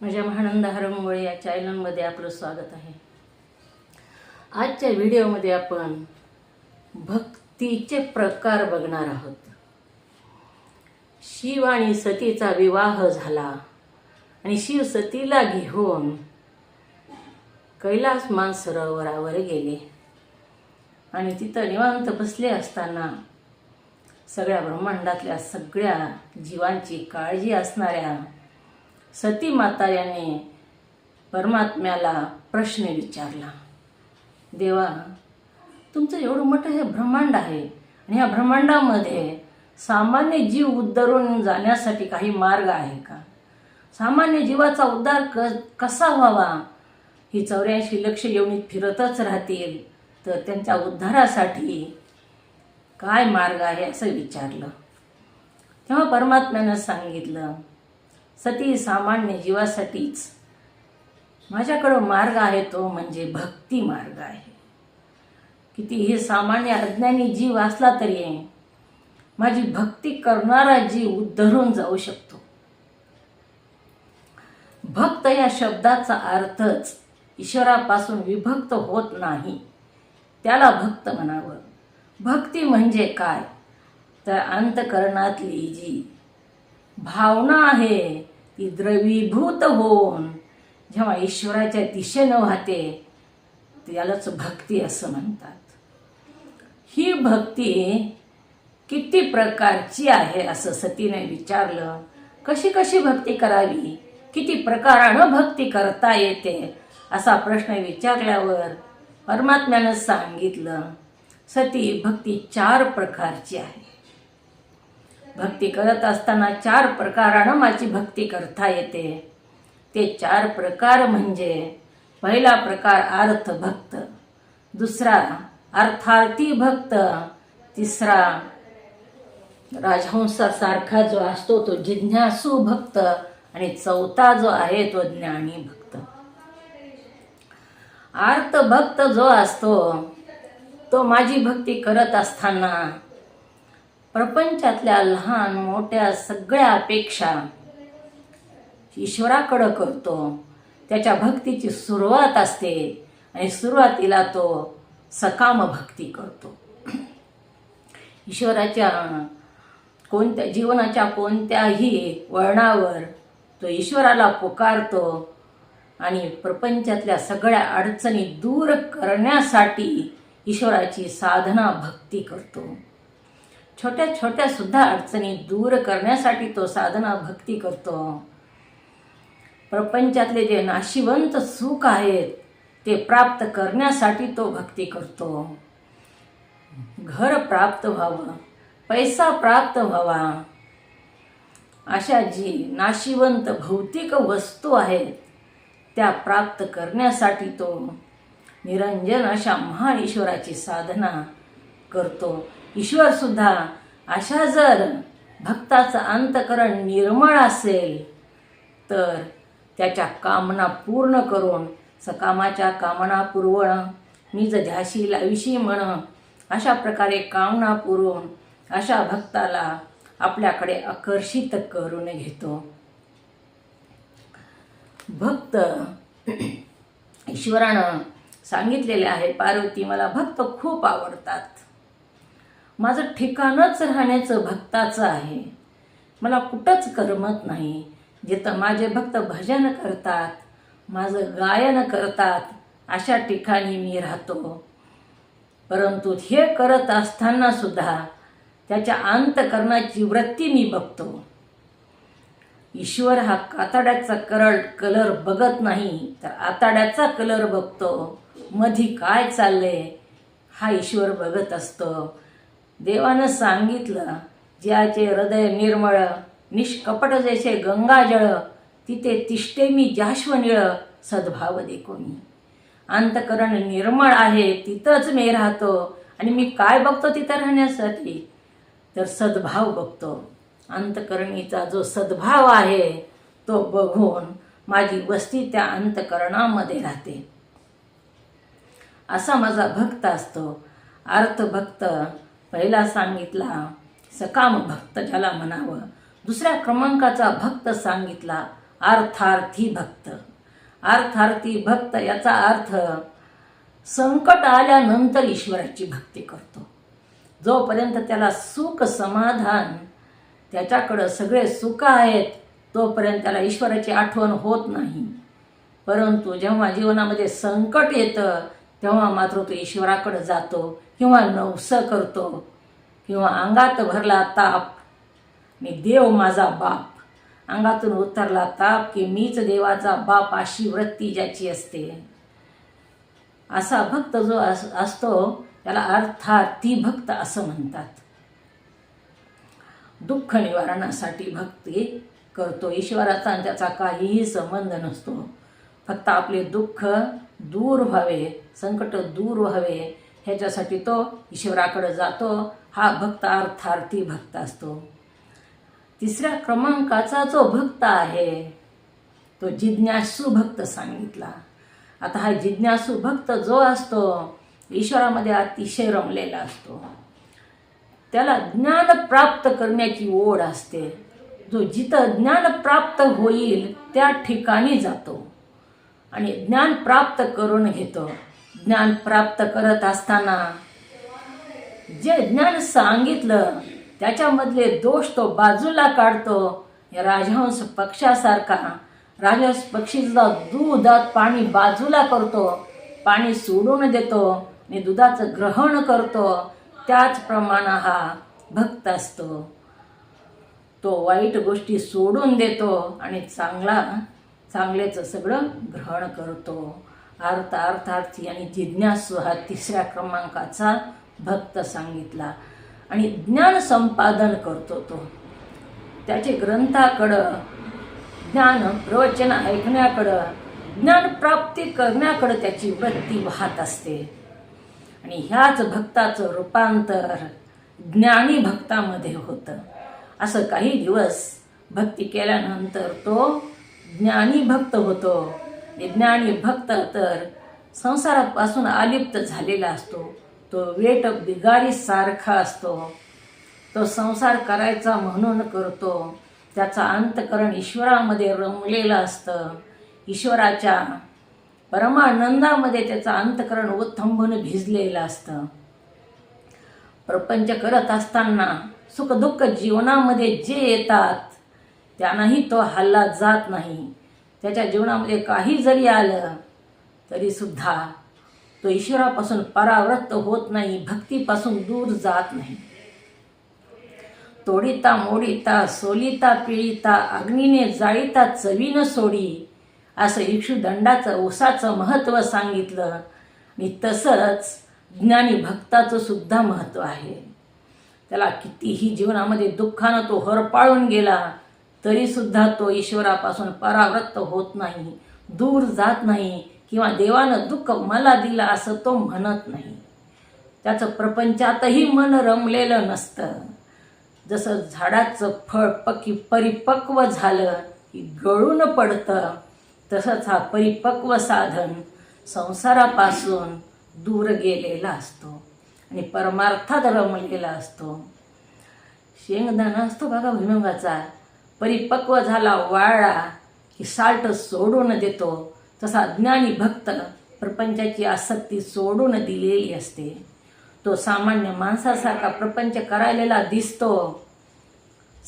माझ्या महानंद हरंगोळे या चॅनलमध्ये आपलं स्वागत आहे. आजच्या व्हिडिओमध्ये आपण भक्तीचे प्रकार बघणार आहोत. शिव आणि सतीचा विवाह झाला आणि शिव सतीला घेऊन कैलास मानसरोवरावर गेले. आणि तिथं निवांत बसले असताना सगळ्या ब्रह्मांडातल्या सगळ्या जीवांची काळजी असणाऱ्या सती माता याने परमात्म्याला प्रश्न विचारला देवा तुमचं एवढं मोठं हे ब्रह्मांड आहे आणि ह्या ब्रह्मांडामध्ये सामान्य जीव उद्धरून जाण्यासाठी काही मार्ग आहे का? सामान्य जीवाचा उद्धार क कसा व्हावा? ही चौऱ्याऐंशी लक्ष येऊन फिरतच राहतील तर त्यांच्या उद्धारासाठी काय मार्ग आहे? असं विचारलं. तेव्हा परमात्म्यानं सांगितलं सती सामान्य जीवासाठीच. माझ्याकडं मार्ग आहे तो म्हणजे भक्ती मार्ग आहे. किती हे सामान्य अज्ञानी जीव असला तरी माझी भक्ती करणारा जीव उद्धरून जाऊ शकतो. भक्त या शब्दाचा अर्थच ईश्वरापासून विभक्त होत नाही. त्याला भक्त म्हणावं. भक्ती म्हणजे काय? तर अंतकरणातली जी भावना आहे ती द्रवीभूत होऊन जेव्हा ईश्वराच्या दिशेनं वाहते त्यालाच भक्ती असं म्हणतात. ही भक्ती किती प्रकारची आहे असं सतीने विचारलं. कशी कशी भक्ती करावी? किती प्रकारानं भक्ती करता येते? असा प्रश्न विचारल्यावर परमात्म्यानं सांगितलं सती भक्ती चार प्रकारची आहे. भक्ती करत असताना चार प्रकारानं माझी भक्ती करता येते. ते चार प्रकार म्हणजे पहिला प्रकार अर्थ भक्त दुसरा अर्थार्थी भक्त तिसरा राजहंसासारखा जो असतो तो जिज्ञासू भक्त आणि चौथा जो आहे तो ज्ञानी भक्त. अर्थ भक्त जो असतो तो माझी भक्ती करत असताना प्रपंचातल्या लहान मोठ्या सगळ्या अपेक्षा ईश्वराकडं करतो. त्याच्या भक्तीची सुरुवात असते आणि सुरुवातीला तो सकाम भक्ती करतो. ईश्वराच्या कोणत्या जीवनाच्या कोणत्याही वळणावर तो ईश्वराला पुकारतो आणि प्रपंचातल्या सगळ्या अडचणी दूर करण्यासाठी ईश्वराची साधना भक्ती करतो. छोट्या छोट्या सुद्धा अडचणी दूर करण्यासाठी तो साधना भक्ती करतो. प्रपंचातले जे नाशिवंत सुख आहेत ते प्राप्त करण्यासाठी तो भक्ती करतो. घर प्राप्त व्हावं पैसा प्राप्त व्हावा अशा जी नाशिवंत भौतिक वस्तू आहेत त्या प्राप्त करण्यासाठी तो निरंजन अशा महान ईश्वराची साधना करतो. ईश्वर सुद्धा अशा जर भक्ताचं अंतकरण निर्मळ असेल तर त्याच्या कामना पूर्ण करून सकामाच्या कामना पुरवणं निज ध्याशी लाविशी म्हण अशा प्रकारे कामना पुरवून अशा भक्ताला आपल्याकडे आकर्षित करून घेतो. भक्त ईश्वरानं सांगितलेले आहे पार्वती मला भक्त खूप आवडतात. माझं ठिकाणच राहण्याचं भक्ताचं आहे. मला कुठंच करमत नाही. जिथं माझे भक्त भजन करतात माझं गायन करतात अशा ठिकाणी मी राहतो. परंतु हे करत असताना सुद्धा त्याच्या अंतकरणाची वृत्ती मी बघतो. ईश्वर हा कातड्याचा करळ कलर बघत नाही तर आताड्याचा कलर बघतो. मधी काय चाललंय हा ईश्वर बघत असतो. देवानं सांगितलं ज्याचे हृदय निर्मळ निष्कपट जैसे गंगाजळ तिथे तिष्ठे मी जाश्वनिळ सद्भाव देखोनी अंतकरण निर्मळ आहे तिथंच मी राहतो आणि मी काय बघतो तिथं राहण्यासाठी? तर सद्भाव बघतो. अंतकरणीचा जो सद्भाव आहे तो बघून माझी वस्ती त्या अंतकरणामध्ये राहते. असा माझा भक्त असतो. अर्थभक्त पहिला सांगितला सकाम भक्त ज्याला म्हणावं. दुसऱ्या क्रमांकाचा भक्त सांगितला अर्थार्थी भक्त. अर्थार्थी भक्त याचा अर्थ संकट आल्यानंतर ईश्वराची भक्ती करतो. जोपर्यंत त्याला सुख समाधान त्याच्याकडं सगळे सुख आहेत तोपर्यंत त्याला ईश्वराची आठवण होत नाही. परंतु जेव्हा जीवनामध्ये संकट येतं तेव्हा मात्र तो ईश्वराकडे जातो किंवा नवस करतो किंवा अंगात भरला ताप मी देव माझा बाप. अंगातून उतरला ताप की मीच देवाचा बाप अशी वृत्ती ज्याची असते. असा भक्त जो अस असतो त्याला अर्थार्थी भक्त असं म्हणतात. दुःख निवारणासाठी भक्ती करतो ईश्वराचा आणि त्याचा काहीही संबंध नसतो. फक्त आपले दुःख दूर व्हावे संकट दूर व्हावे ह्याच्यासाठी तो ईश्वराकडे जातो हा भक्त अर्थार्थी भक्त असतो. तिसऱ्या क्रमांकाचा जो भक्त आहे तो जिज्ञासू भक्त सांगितला. आता हा जिज्ञासू भक्त जो असतो ईश्वरामध्ये अतिशय रमलेला असतो. त्याला ज्ञान प्राप्त करण्याची ओढ असते. जो जिथं ज्ञान प्राप्त होईल त्या ठिकाणी जातो. आणि ज्ञान प्राप्त करून घेतो. ज्ञान प्राप्त करत असताना जे ज्ञान सांगितलं त्याच्यामधले दोष तो बाजूला काढतो. या राजहंस पक्षासारखा राजहंस पक्षीचा दुधात पाणी बाजूला करतो. पाणी सोडून देतो आणि दुधाचं ग्रहण करतो. त्याचप्रमाणे हा भक्त असतो. तो वाईट गोष्टी सोडून देतो आणि चांगला चांगल्याचं सगळं ग्रहण करतो. अर्थ अर्थार्थी आणि जिज्ञासू हा तिसऱ्या क्रमांकाचा भक्त सांगितला. आणि ज्ञान संपादन करतो तो. त्याचे ग्रंथाकडं ज्ञान प्रवचन ऐकण्याकडं ज्ञान प्राप्ती करण्याकडं त्याची वृत्ती वाहत असते. आणि ह्याच भक्ताचं रूपांतर ज्ञानी भक्तामध्ये होतं. असं काही दिवस भक्ती केल्यानंतर तो ज्ञानी भक्त होतो. ज्ञानी भक्त तर संसारापासून अलिप्त झालेला असतो. तो वेट बिगारीसारखा असतो. तो संसार करायचा म्हणून करतो. त्याचा अंतकरण ईश्वरामध्ये रमलेलं असतं. ईश्वराच्या परमानंदामध्ये त्याचं अंतकरण उत्थंबून भिजलेलं असतं. प्रपंच करत असताना सुखदुःख जीवनामध्ये जे येतात त्यांनाही तो हल्ला जात नाही. त्याच्या जीवनामध्ये काही जरी आलं तरीसुद्धा तो ईश्वरापासून परावृत्त होत नाही भक्तीपासून दूर जात नाही. तोडिता मोडिता सोलिता पिळिता अग्नीने जाळीता चवीनं सोडी असं इक्षुदंडाचं ओसाचं महत्त्व सांगितलं. आणि तसंच ज्ञानी भक्ताचं सुद्धा महत्त्व आहे. त्याला कितीही जीवनामध्ये दुःखानं तो होरपाळून गेला तरी सुद्धा तो ईश्वरापासून परावृत्त होत नाही दूर जात नाही किंवा देवानं दुःख मला दिलं असं तो म्हणत नाही. त्याचं प्रपंचातही मन रमलेलं नसतं. जसं झाडाचं फळ पक्की परिपक्व झालं की गळून पडतं तसंच हा परिपक्व साधन संसारापासून दूर गेलेला असतो आणि परमार्थात रमलेला असतो. शेंगदाणा असतो बघा भुईमुगाचा. परिपक्व झाला वाळला की साल्ट सोडून देतो. तसा ज्ञानी भक्त प्रपंचाची आसक्ती सोडून दिलेली असते. तो सामान्य माणसासारखा प्रपंच करायलेला दिसतो.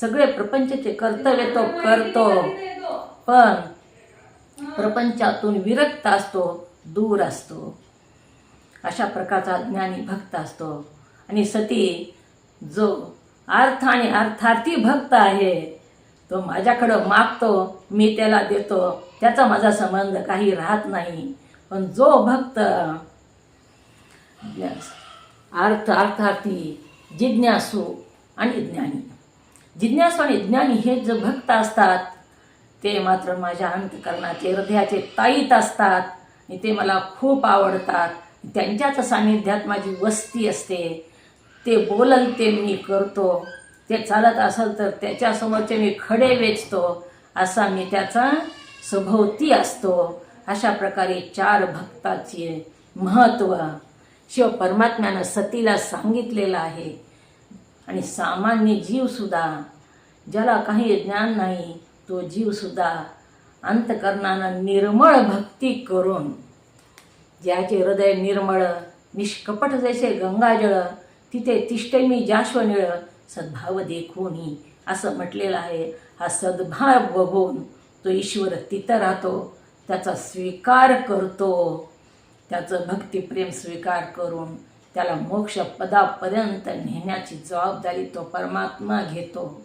सगळे प्रपंचचे कर्तव्य तो करतो. पण प्रपंचातून विरक्त असतो दूर असतो. अशा प्रकारचा ज्ञानी भक्त असतो. आणि सती जो अर्थ आणि अर्थार्थी भक्त आहे तो माझ्याकडं मागतो मी त्याला देतो. त्याचा माझा संबंध काही राहत नाही. पण जो भक्त अर्थ अर्थार्थी जिज्ञासू आणि ज्ञानी. जिज्ञासू आणि ज्ञानी हे जे भक्त असतात ते मात्र माझ्या अंतकरणाचे हृदयाचे ताईत असतात. आणि ते मला खूप आवडतात. त्यांच्याच सान्निध्यात माझी वस्ती असते. ते बोलल ते मी करतो. ते चालत असेल तर त्याच्यासमोरचे मी खडे वेचतो असा मी त्याचा सभोवती असतो. अशा प्रकारे चार भक्ताचे महत्त्व शिव परमात्म्यानं सतीला सांगितलेलं आहे. आणि सामान्य जीवसुद्धा ज्याला काही ज्ञान नाही तो जीवसुद्धा अंतकरणानं निर्मळ भक्ती करून ज्याचे हृदय निर्मळ निष्कपट जैसे गंगाजळ तिथे तिष्ठे मी जाश्वनिळ सद्भाव देखोनी. असं म्हटलेलं आहे हा सद्भाव बघून तो ईश्वर तिथं राहतो त्याचा स्वीकार करतो. त्याचं भक्तिप्रेम स्वीकार करून त्याला मोक्ष पदापर्यंत नेण्याची जबाबदारी तो परमात्मा घेतो.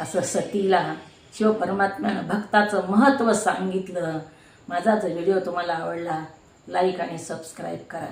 असं सतीला शिवपरमात्म्यानं भक्ताचं महत्त्व सांगितलं. माझा जर व्हिडिओ तुम्हाला आवडला लाईक आणि सबस्क्राईब करा.